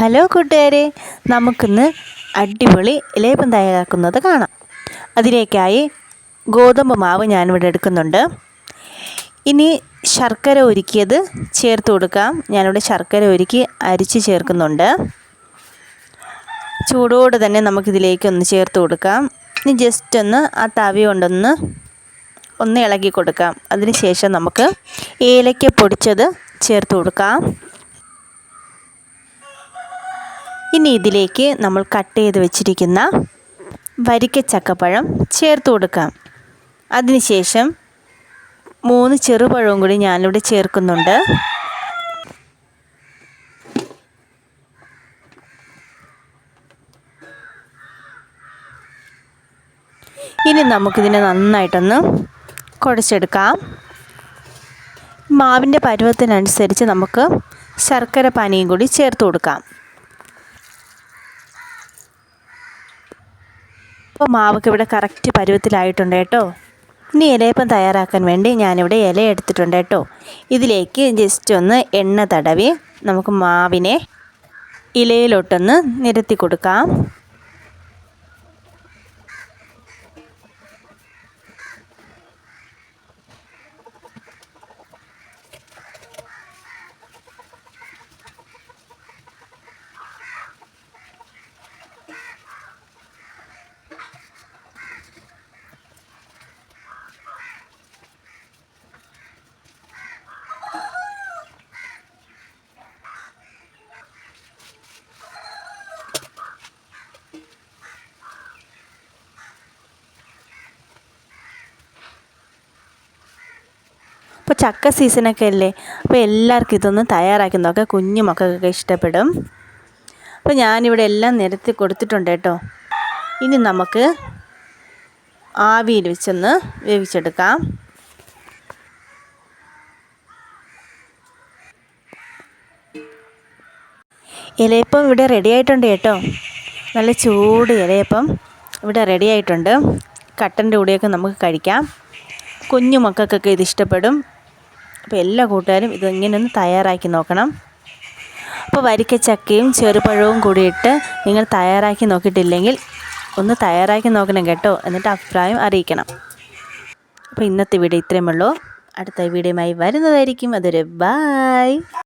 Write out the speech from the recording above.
Hello കൂട്ടുകാരെ നമുക്കിന്ന് അടിപൊളി ലേപം തയ്യാറാക്കുന്നത് കാണാം. അതിലേക്കായി ഗോതമ്പ് മാവ് ഞാനിവിടെ എടുക്കുന്നുണ്ട്. ഇനി ശർക്കര ഒരുക്കിയത് ചേർത്ത് കൊടുക്കാം. ഞാനിവിടെ ശർക്കര ഒരുക്കി അരിച്ച് ചേർക്കുന്നുണ്ട്. ചൂടോടെ തന്നെ നമുക്കിതിലേക്ക് ഒന്ന് ചേർത്ത് കൊടുക്കാം. ഇനി ജസ്റ്റ് ഒന്ന് ആ തവി കൊണ്ടൊന്ന് ഒന്ന് ഇളക്കി കൊടുക്കാം. അതിന് ശേഷം നമുക്ക് ഏലക്ക പൊടിച്ചത് ചേർത്ത് കൊടുക്കാം. ഇനി ഇതിലേക്ക് നമ്മൾ കട്ട് ചെയ്ത് വെച്ചിരിക്കുന്ന വരിക്ക ചക്കപ്പഴം ചേർത്ത് കൊടുക്കാം. അതിനുശേഷം മൂന്ന് ചെറുപഴവും കൂടി ഞാനിവിടെ ചേർക്കുന്നുണ്ട്. ഇനി നമുക്കിതിനെ നന്നായിട്ടൊന്ന് കുഴച്ചെടുക്കാം. മാവിന്റെ പരുവത്തിനനുസരിച്ച് നമുക്ക് ശർക്കര പാനിയും കൂടി ചേർത്ത് കൊടുക്കാം. അപ്പോൾ മാവൊക്കെ ഇവിടെ കറക്റ്റ് പരുവത്തിലായിട്ടുണ്ട് കേട്ടോ. ഇനി ഇലയപ്പം തയ്യാറാക്കാൻ വേണ്ടി ഞാനിവിടെ ഇല എടുത്തിട്ടുണ്ട് കേട്ടോ. ഇതിലേക്ക് ജസ്റ്റ് ഒന്ന് എണ്ണ തടവി നമുക്ക് മാവിനെ ഇലയിലോട്ടൊന്ന് നിരത്തി കൊടുക്കാം. ഇപ്പോൾ ചക്ക സീസണൊക്കെ അല്ലേ? അപ്പോൾ എല്ലാവർക്കും ഇതൊന്ന് തയ്യാറാക്കി നോക്കാം. കുഞ്ഞു മക്കൾക്കൊക്കെ ഇഷ്ടപ്പെടും. അപ്പോൾ ഞാനിവിടെ എല്ലാം നിരത്തി കൊടുത്തിട്ടുണ്ട് കേട്ടോ. ഇനി നമുക്ക് ആവിയിൽ വെച്ചൊന്ന് വേവിച്ചെടുക്കാം. ഇലയപ്പം ഇവിടെ റെഡി ആയിട്ടുണ്ട് കേട്ടോ. നല്ല ചൂട് ഇലയപ്പം ഇവിടെ റെഡി ആയിട്ടുണ്ട്. കട്ടന്റെ കൂടെയൊക്കെ നമുക്ക് കഴിക്കാം. കുഞ്ഞു മക്കൾക്കൊക്കെ ഇത് ഇഷ്ടപ്പെടും. അപ്പോൾ എല്ലാ കൂട്ടുകാരും ഇത് ഒന്ന് തയ്യാറാക്കി നോക്കണം. അപ്പോൾ വരിക്കച്ചക്കയും ചെറുപഴവും കൂടിയിട്ട് നിങ്ങൾ തയ്യാറാക്കി നോക്കിയിട്ടില്ലെങ്കിൽ ഒന്ന് തയ്യാറാക്കി നോക്കണം കേട്ടോ എന്നിട്ട് അഭിപ്രായം അറിയിക്കണം. അപ്പോൾ ഇന്നത്തെ വീഡിയോ ഇത്രയുമുള്ളൂ അടുത്ത വീഡിയോയുമായി വരുന്നതായിരിക്കും. അതൊരു ബായ്